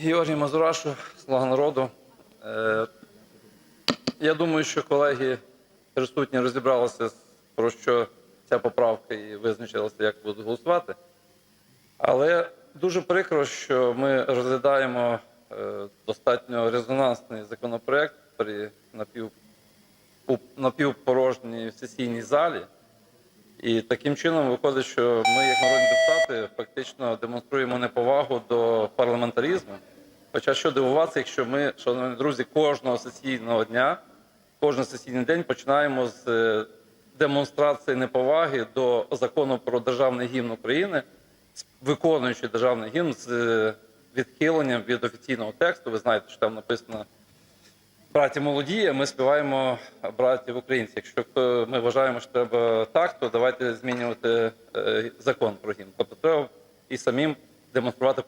Георгій Мазурашу, Слуга народу. Е, Я думаю, що колеги присутні розібралися, про що ця поправка і визначилися, як будуть голосувати. Але дуже прикро, що ми розглядаємо е, достатньо резонансний законопроект при напів, напівпорожній сесійній залі. І таким чином виходить, що ми, як народні депутати, фактично демонструємо неповагу до парламентаризму. Хоча що дивуватися, якщо ми, шановні друзі, кожного сесійного дня, кожен сесійний день починаємо з е, демонстрації неповаги до закону про державний гімн України, виконуючи державний гімн з е, відхиленням від офіційного тексту. Ви знаєте, що там написано браті молоді, ми співаємо братів українців. Якщо хто- ми вважаємо, що треба так, то давайте змінювати е, закон про гімн. Тобто треба і самим демонструвати